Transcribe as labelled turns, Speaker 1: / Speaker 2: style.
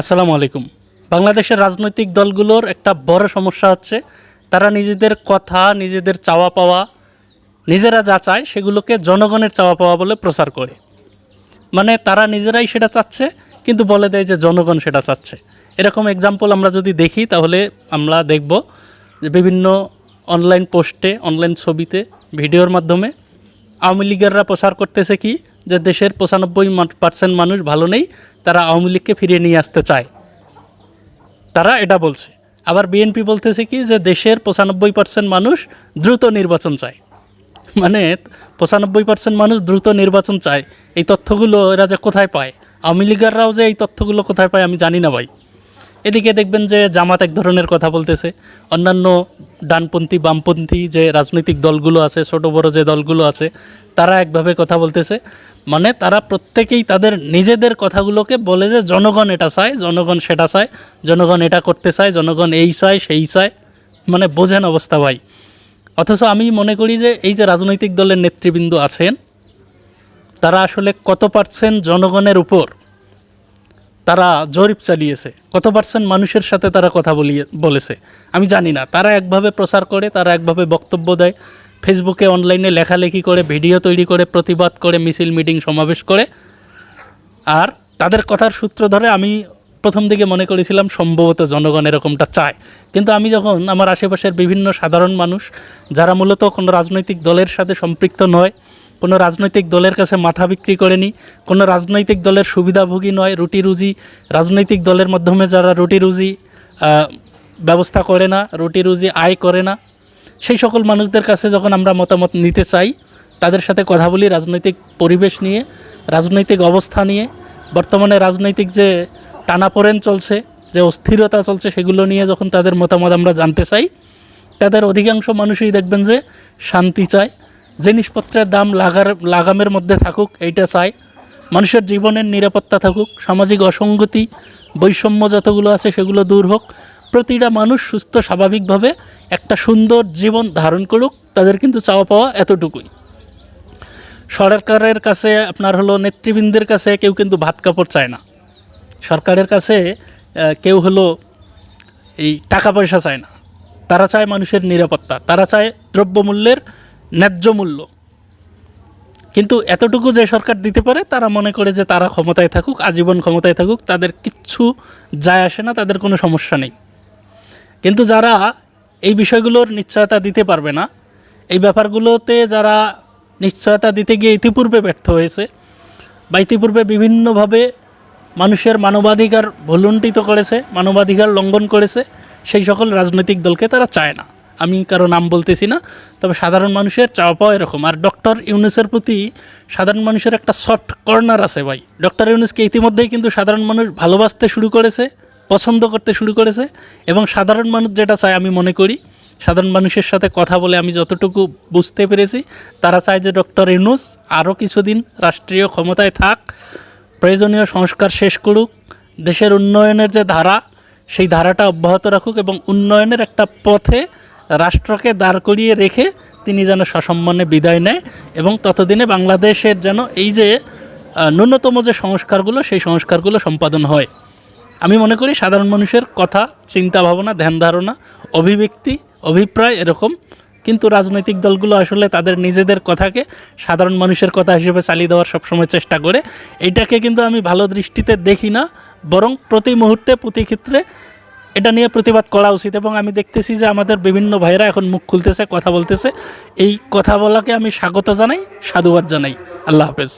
Speaker 1: আসসালামু আলাইকুম। বাংলাদেশের রাজনৈতিক দলগুলোর একটা বড় সমস্যা হচ্ছে, তারা নিজেদের কথা, নিজেদের চাওয়া পাওয়া, নিজেরা যা চায় সেগুলোকে জনগণের চাওয়া পাওয়া বলে প্রচার করে। মানে তারা নিজেরাই সেটা চাচ্ছে, কিন্তু বলে দেয় যে জনগণ সেটা চাচ্ছে। এরকম এক্সাম্পল আমরা যদি দেখি, তাহলে আমরা দেখব যে বিভিন্ন অনলাইন পোস্টে অনলাইন ছবিতে, ভিডিওর মাধ্যমে আওয়ামী লীগেররা প্রচার করতেছে কি? যে দেশের পঁচানব্বই পার্সেন্ট মানুষ ভালো নেই, তারা আওয়ামী লীগকে ফিরিয়ে নিয়ে আসতে চায়। তারা এটা বলছে। আবার বিএনপি বলতেছে কি যে দেশের পঁচানব্বই পার্সেন্ট মানুষ দ্রুত নির্বাচন চায়। মানে পঁচানব্বই পার্সেন্ট মানুষ দ্রুত নির্বাচন চায়। এই তথ্যগুলো এরা যে কোথায় পায়? আওয়ামী লীগাররাও যে এই তথ্যগুলো কোথায় পায় আমি জানি না ভাই। এদিকে দেখবেন যে জামাত এক ধরনের কথা বলতেছে। অন্যান্য ডানপন্থী, বামপন্থী যে রাজনৈতিক দলগুলো আছে, ছোট বড় যে দলগুলো আছে, তারা একভাবে কথা বলতেছে। মানে তারা প্রত্যেকেই তাদের নিজেদের কথাগুলোকে বলে যে, জনগণ এটা চায়, জনগণ সেটা চায়, জনগণ এটা করতে চায়, জনগণ এই চায়, সেই চায়। মানে বোঝেন অবস্থা ভাই। অথচ আমি মনে করি যে, এই যে রাজনৈতিক দলের নেতৃবৃন্দ আছেন, তারা আসলে কত পার্সেন্ট জনগণের উপর তারা জরিপ চালিয়েছে। কত পার্সেন্ট মানুষের সাথে তারা কথা বলিয়ে, বলেছে? আমি জানি না। তারা একভাবে প্রচার করে, তারা একভাবে বক্তব্য দেয়। ফেসবুকে অনলাইনে লেখালেখি করে, ভিডিও তৈরি করে, প্রতিবাদ করে, মিছিল মিটিং সমাবেশ করে। আর তাদের কথার সূত্র ধরে আমি প্রথম দিকে মনে করেছিলাম, সম্ভবত জনগণ এরকমটা চায়। কিন্তু আমি যখন আমার আশেপাশের বিভিন্ন সাধারণ মানুষ, যারা মূলত কোনো রাজনৈতিক দলের সাথে সম্পৃক্ত নয় কোনো রাজনৈতিক দলের কাছে মাথা বিক্রি করেনি, কোনো রাজনৈতিক দলের সুবিধাভোগী নয় রুটি রুজি রাজনৈতিক দলের মাধ্যমে যারা রুটি রুজি ব্যবস্থা করে না রুটি রুজি আয় করে না, সেই সকল মানুষদের কাছে যখন আমরা মতামত নিতে চাই, তাদের সাথে কথা বলি রাজনৈতিক পরিবেশ নিয়ে, রাজনৈতিক অবস্থা নিয়ে। বর্তমানে রাজনৈতিক যে টানাপোড়েন চলছে, যে অস্থিরতা চলছে, সেগুলো নিয়ে যখন তাদের মতামত আমরা জানতে চাই, তাদের অধিকাংশ মানুষই দেখবেন যে শান্তি চায়। জিনিসপত্রের দাম লাগার, লাগামের মধ্যে থাকুক, এইটা চায় মানুষের জীবনের নিরাপত্তা থাকুক, সামাজিক অসঙ্গতি, বৈষম্য যতগুলো আছে সেগুলো দূর হোক। প্রতিটা মানুষ সুস্থ, স্বাভাবিকভাবে একটা সুন্দর জীবন ধারণ করুক, তাদের কিন্তু চাওয়া পাওয়া এতটুকুই। সরকারের কাছে আপনার হলো নেতৃবৃন্দের কাছে কেউ কিন্তু ভাত কাপড় চায় না। সরকারের কাছে কেউ হলো এই টাকা পয়সা চায় না। তারা চায় মানুষের নিরাপত্তা, তারা চায় দ্রব্যমূল্যের ন্যায্য মূল্য। কিন্তু এতটুকু যে সরকার দিতে পারে, তারা মনে করে যে তারা ক্ষমতায় থাকুক, আজীবন ক্ষমতায় থাকুক, তাদের কিচ্ছু যায় আসে না, তাদের কোনো সমস্যা নেই। কিন্তু যারা এই বিষয়গুলোর নিশ্চয়তা দিতে পারবে না, এই ব্যাপারগুলোতে যারা নিশ্চয়তা দিতে গিয়ে ইতিপূর্বে ব্যর্থ হয়েছে বা ইতিপূর্বে বিভিন্নভাবে মানুষের মানবাধিকার ভুলুণ্ঠিত করেছে, মানবাধিকার লঙ্ঘন করেছে, সেই সকল রাজনৈতিক দলকে তারা চায় না। আমি কারও নাম বলতেছি না, তবে সাধারণ মানুষের চাওয়া পাওয়া এরকম। আর ডক্টর ইউনুসের প্রতি সাধারণ মানুষের একটা সফট কর্নার আছে ভাই। ডক্টর ইউনুসকে ইতিমধ্যেই কিন্তু সাধারণ মানুষ ভালোবাসতে শুরু করেছে, পছন্দ করতে শুরু করেছে, এবং সাধারণ মানুষ যেটা চায় আমি মনে করি, সাধারণ মানুষের সাথে কথা বলে আমি যতটুকু বুঝতে পেরেছি, তারা চায় যে ডক্টর ইউনুস আরও কিছুদিন রাষ্ট্রীয় ক্ষমতায় থাক, প্রয়োজনীয় সংস্কার শেষ করুক, দেশের উন্নয়নের যে ধারা, সেই ধারাটা অব্যাহত রাখুক এবং উন্নয়নের একটা পথে রাষ্ট্রকে দাঁড় করিয়ে রেখে তিনি যেন সসম্মানে বিদায় নেয় এবং ততদিনে বাংলাদেশের যেন এই যে ন্যূনতম যে সংস্কারগুলো, সেই সংস্কারগুলো সম্পাদন হয়। আমি মনে করি সাধারণ মানুষের কথা চিন্তা ভাবনা ধ্যান ধারণা, অভিব্যক্তি, অভিপ্রায় এরকম। কিন্তু রাজনৈতিক দলগুলো আসলে তাদের নিজেদের কথাকে সাধারণ মানুষের কথা হিসেবে চালিয়ে দেওয়ার সবসময় চেষ্টা করে। এইটাকে কিন্তু আমি ভালো দৃষ্টিতে দেখি না, বরং প্রতি মুহূর্তে, প্রতি ক্ষেত্রে এটা নিয়ে প্রতিবাদ করা উচিত এবং আমি দেখতেছি যে আমাদের বিভিন্ন ভাইরা এখন মুখ খুলতেছে, কথা বলতেছে। এই কথা বলাকে আমি স্বাগত জানাই, সাধুবাদ জানাই। আল্লাহ হাফেজ।